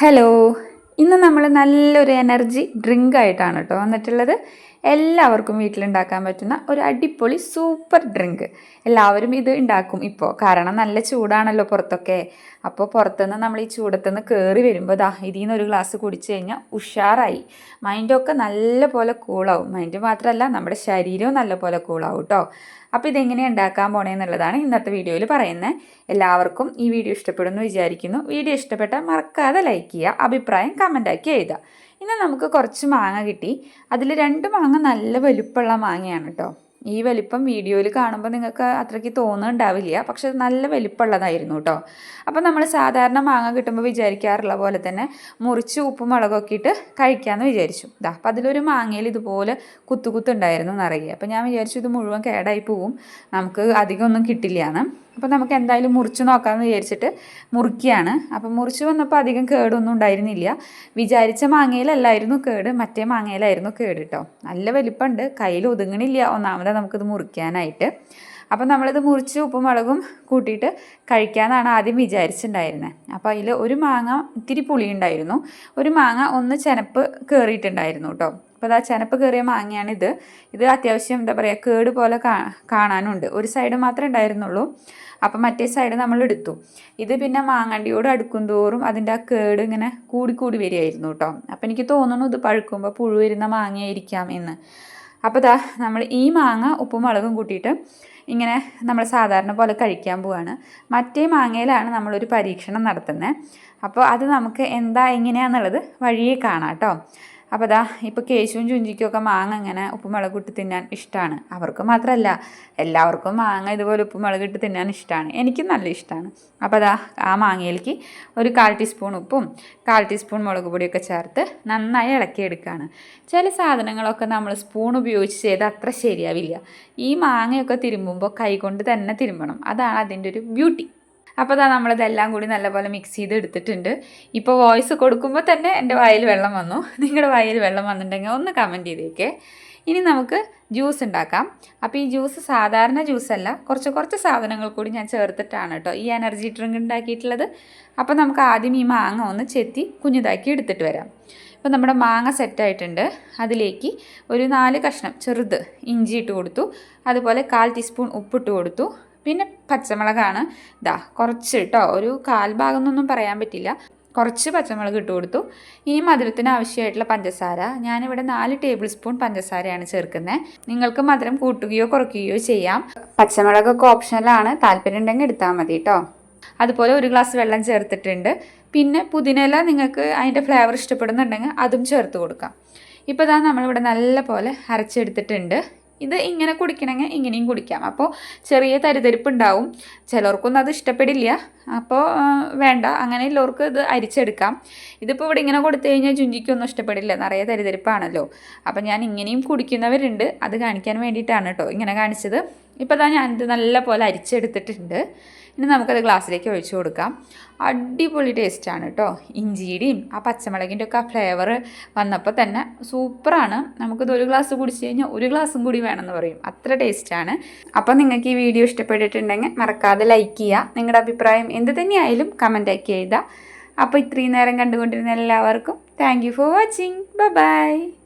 Hello ഇന്ന് നമ്മൾ നല്ലൊരു എനർജി ഡ്രിങ്ക് ആയിട്ടാണ് കേട്ടോ വന്നിട്ടുള്ളത്. എല്ലാവർക്കും വീട്ടിലുണ്ടാക്കാൻ പറ്റുന്ന ഒരു അടിപൊളി സൂപ്പർ ഡ്രിങ്ക്. എല്ലാവരും ഇത് ഉണ്ടാക്കും ഇപ്പോൾ കാരണം നല്ല ചൂടാണല്ലോ പുറത്തൊക്കെ. അപ്പോൾ പുറത്തുനിന്ന് നമ്മൾ ഈ ചൂടത്തുനിന്ന് കയറി വരുമ്പോൾ ദാ ഇതിൽ നിന്ന് ഒരു ഗ്ലാസ് കുടിച്ചു കഴിഞ്ഞാൽ ഉഷാറായി. മൈൻഡൊക്കെ നല്ല പോലെ കൂളാവും മൈൻഡ് മാത്രമല്ല നമ്മുടെ ശരീരവും നല്ല പോലെ കൂളാവും കേട്ടോ അപ്പോൾ ഇതെങ്ങനെ ഉണ്ടാക്കാൻ പോണേന്നുള്ളതാണ് ഇന്നത്തെ വീഡിയോയിൽ പറയുന്നത് എല്ലാവർക്കും ഈ വീഡിയോ ഇഷ്ടപ്പെടുന്നു വിചാരിക്കുന്നു. വീഡിയോ ഇഷ്ടപ്പെട്ടാൽ മറക്കാതെ ലൈക്ക് ചെയ്യുക അഭിപ്രായം കമന്റാക്കി എഴുതുക. ഇന്ന് നമുക്ക് കുറച്ച് മാങ്ങ കിട്ടി. അതിൽ രണ്ട് മാങ്ങ നല്ല വലുപ്പമുള്ള മാങ്ങയാണ് കേട്ടോ. ഈ വലിപ്പം വീഡിയോയിൽ കാണുമ്പോൾ നിങ്ങൾക്ക് അത്രയ്ക്ക് തോന്നുന്നുണ്ടാവില്ല. പക്ഷെ നല്ല വലിപ്പമുള്ളതായിരുന്നു കേട്ടോ. അപ്പോൾ നമ്മൾ സാധാരണ മാങ്ങ കിട്ടുമ്പോൾ വിചാരിക്കാറുള്ള പോലെ തന്നെ മുറിച്ച് ഉപ്പും മുളകൊക്കെ ഇട്ട് കഴിക്കാമെന്ന് വിചാരിച്ചു. ഇതാ അപ്പോൾ അതിലൊരു മാങ്ങയിൽ ഇതുപോലെ കുത്തുകുത്തുണ്ടായിരുന്നു നിറയെ. അപ്പോൾ ഞാൻ വിചാരിച്ചു ഇത് മുഴുവൻ കേടായി പോവും. നമുക്ക് അധികമൊന്നും കിട്ടില്ല എന്ന്. അപ്പോൾ നമുക്ക് എന്തായാലും മുറിച്ച് നോക്കാമെന്ന് വിചാരിച്ചിട്ട് മുറിക്കുകയാണ്. അപ്പോൾ മുറിച്ച് വന്നപ്പോൾ അധികം കേടൊന്നും ഉണ്ടായിരുന്നില്ല. വിചാരിച്ച മാങ്ങയിലല്ലായിരുന്നു കേട് മറ്റേ മാങ്ങയിലായിരുന്നു കേട് കേട്ടോ നല്ല വലിപ്പമുണ്ട് കയ്യിൽ ഒതുങ്ങണില്ല. ഒന്നാമത് നമുക്കിത് മുറിക്കാനായിട്ട്. അപ്പോൾ നമ്മളിത് മുറിച്ച് ഉപ്പും മുളകും കൂട്ടിയിട്ട് കഴിക്കാമെന്നാണ് ആദ്യം വിചാരിച്ചിട്ടുണ്ടായിരുന്നത് അപ്പോൾ അതിൽ ഒരു മാങ്ങ ഇത്തിരി പുളിയുണ്ടായിരുന്നു. ഒരു മാങ്ങ ഒന്ന് ചെനപ്പ് കയറിയിട്ടുണ്ടായിരുന്നു കേട്ടോ അപ്പോൾ ആ ചെനപ്പ് കയറിയ മാങ്ങയാണിത്. ഇത് അത്യാവശ്യം എന്താ പറയുക കേട് പോലെ കാണാനുണ്ട്. ഒരു സൈഡ് മാത്രമേ ഉണ്ടായിരുന്നുള്ളൂ. അപ്പം മറ്റേ സൈഡ് നമ്മൾ എടുത്തു. ഇത് പിന്നെ മാങ്ങണ്ടിയോട് അടുക്കും തോറും അതിന്റെ ആ കേട് ഇങ്ങനെ കൂടിക്കൂടി കൂടി വരികയായിരുന്നു കേട്ടോ അപ്പം എനിക്ക് തോന്നുന്നു ഇത് പഴുക്കുമ്പോൾ പുഴു വരുന്ന മാങ്ങയായിരിക്കാം എന്ന്. അപ്പോൾ ദാ നമ്മൾ ഈ മാങ്ങ ഉപ്പും മുളകും കൂട്ടിയിട്ട് ഇങ്ങനെ നമ്മൾ സാധാരണ പോലെ കഴിക്കാൻ പോവാണ്. മറ്റേ മാങ്ങയിലാണ് നമ്മളൊരു പരീക്ഷണം നടത്തുന്നത് അപ്പോൾ അത് നമുക്ക് എന്താ എങ്ങനെയാണെന്നുള്ളത് വഴിയെ കാണാം കേട്ടോ അപ്പോൾ അതാ ഇപ്പോൾ കേശുവും ചുഞ്ചിക്കുമൊക്കെ മാങ്ങ ഇങ്ങനെ ഉപ്പുമുളക് ഇട്ട് തിന്നാൻ ഇഷ്ടമാണ് അവർക്ക് മാത്രമല്ല എല്ലാവർക്കും മാങ്ങ ഇതുപോലെ ഉപ്പുമുളക് ഇട്ട് തിന്നാൻ ഇഷ്ടമാണ് എനിക്കും നല്ല ഇഷ്ടമാണ് അപ്പോൾ അതാ ആ മാങ്ങയിലേക്ക് ഒരു കാൽ ടീസ്പൂൺ ഉപ്പും കാൽ ടീസ്പൂൺ മുളക് പൊടിയൊക്കെ ചേർത്ത് നന്നായി ഇളക്കിയെടുക്കുകയാണ് ചില സാധനങ്ങളൊക്കെ നമ്മൾ സ്പൂൺ ഉപയോഗിച്ച് ചെയ്ത് അത്ര ശരിയാവില്ല. ഈ മാങ്ങയൊക്കെ തിരുമ്പുമ്പോൾ കൈകൊണ്ട് തന്നെ തിരുമ്പണം. അതാണ് അതിന്റെ ഒരു ബ്യൂട്ടി അപ്പോൾ അതാ നമ്മളിതെല്ലാം കൂടി നല്ലപോലെ മിക്സ് ചെയ്ത് എടുത്തിട്ടുണ്ട് ഇപ്പോൾ വോയിസ് കൊടുക്കുമ്പോൾ തന്നെ എന്റെ വായിൽ വെള്ളം വന്നു. നിങ്ങളുടെ വായിൽ വെള്ളം വന്നിട്ടുണ്ടെങ്കിൽ ഒന്ന് കമന്റ് ചെയ്തേക്കേ. ഇനി നമുക്ക് ജ്യൂസ് ഉണ്ടാക്കാം അപ്പോൾ ഈ ജ്യൂസ് സാധാരണ ജ്യൂസല്ല കുറച്ച് കുറച്ച് സാധനങ്ങൾ കൂടി ഞാൻ ചേർത്തിട്ടാണ് കേട്ടോ ഈ എനർജി ഡ്രിങ്ക് ഉണ്ടാക്കിയിട്ടുള്ളത് അപ്പോൾ നമുക്ക് ആദ്യം ഈ മാങ്ങ ഒന്ന് ചെത്തി കുഞ്ഞിതാക്കി എടുത്തിട്ട് വരാം. അപ്പോൾ നമ്മുടെ മാങ്ങ സെറ്റായിട്ടുണ്ട് അതിലേക്ക് ഒരു നാല് കഷ്ണം ചെറുത് ഇഞ്ചി ഇട്ട് കൊടുത്തു. അതുപോലെ കാൽ ടീസ്പൂൺ ഉപ്പിട്ട് കൊടുത്തു. പിന്നെ പച്ചമുളകാണ്. ഇതാ കുറച്ച് കേട്ടോ ഒരു കാൽഭാഗം എന്നൊന്നും പറയാൻ പറ്റില്ല. കുറച്ച് പച്ചമുളക് ഇട്ട് കൊടുത്തു. ഇനി മധുരത്തിന് ആവശ്യമായിട്ടുള്ള പഞ്ചസാര ഞാനിവിടെ നാല് ടേബിൾ സ്പൂൺ പഞ്ചസാരയാണ് ചേർക്കുന്നത് നിങ്ങൾക്ക് മധുരം കൂട്ടുകയോ കുറയ്ക്കുകയോ ചെയ്യാം. പച്ചമുളകൊക്കെ ഓപ്ഷനലാണ്. താല്പര്യം ഉണ്ടെങ്കിൽ എടുത്താൽ മതി കേട്ടോ അതുപോലെ ഒരു ഗ്ലാസ് വെള്ളം ചേർത്തിട്ടുണ്ട്. പിന്നെ പുതിനയില നിങ്ങൾക്ക് അതിന്റെ ഫ്ലേവർ ഇഷ്ടപ്പെടുന്നുണ്ടെങ്കിൽ അതും ചേർത്ത് കൊടുക്കാം. ഇപ്പോൾ ഇതാ നമ്മളിവിടെ നല്ല പോലെ അരച്ചെടുത്തിട്ടുണ്ട്. ഇത് ഇങ്ങനെ കുടിക്കണമെങ്കിൽ ഇങ്ങനെയും കുടിക്കാം. അപ്പോൾ ചെറിയ തരിതരിപ്പ് ഉണ്ടാവും ചിലർക്കൊന്നും അത് ഇഷ്ടപ്പെടില്ല. അപ്പോൾ വേണ്ട. അങ്ങനെ ഉള്ളവർക്ക് ഇത് അരിച്ചെടുക്കാം. ഇതിപ്പോൾ ഇവിടെ ഇങ്ങനെ കൊടുത്തു കഴിഞ്ഞാൽ ചുഞ്ചിക്കൊന്നും ഇഷ്ടപ്പെടില്ല. നിറയെ തരിതരിപ്പാണല്ലോ. അപ്പോൾ ഞാൻ ഇങ്ങനെയും കുടിക്കുന്നവരുണ്ട്. അത് കാണിക്കാൻ വേണ്ടിയിട്ടാണ് കേട്ടോ ഇങ്ങനെ കാണിച്ചത്. ഇപ്പോൾ തന്നെ ഞാനിത് നല്ല പോലെ അരിച്ചെടുത്തിട്ടുണ്ട്. ഇനി നമുക്കത് ഗ്ലാസ്സിലേക്ക് ഒഴിച്ചു കൊടുക്കാം. അടിപൊളി ടേസ്റ്റാണ് കേട്ടോ ഇഞ്ചിയുടെയും ആ പച്ചമുളകിന്റെ ഒക്കെ ആ ഫ്ലേവർ വന്നപ്പോൾ തന്നെ സൂപ്പറാണ്. നമുക്കിത് ഒരു ഗ്ലാസ് കുടിച്ച് കഴിഞ്ഞാൽ ഒരു ഗ്ലാസും കൂടി വേണമെന്ന് പറയും. അത്ര ടേസ്റ്റാണ്. അപ്പോൾ നിങ്ങൾക്ക് ഈ വീഡിയോ ഇഷ്ടപ്പെട്ടിട്ടുണ്ടെങ്കിൽ മറക്കാതെ ലൈക്ക് ചെയ്യുക. നിങ്ങളുടെ അഭിപ്രായം എന്ത് തന്നെയായാലും കമന്റാക്കി എഴുതാം. അപ്പോൾ ഇത്രയും നേരം കണ്ടുകൊണ്ടിരുന്ന എല്ലാവർക്കും thank you for watching bye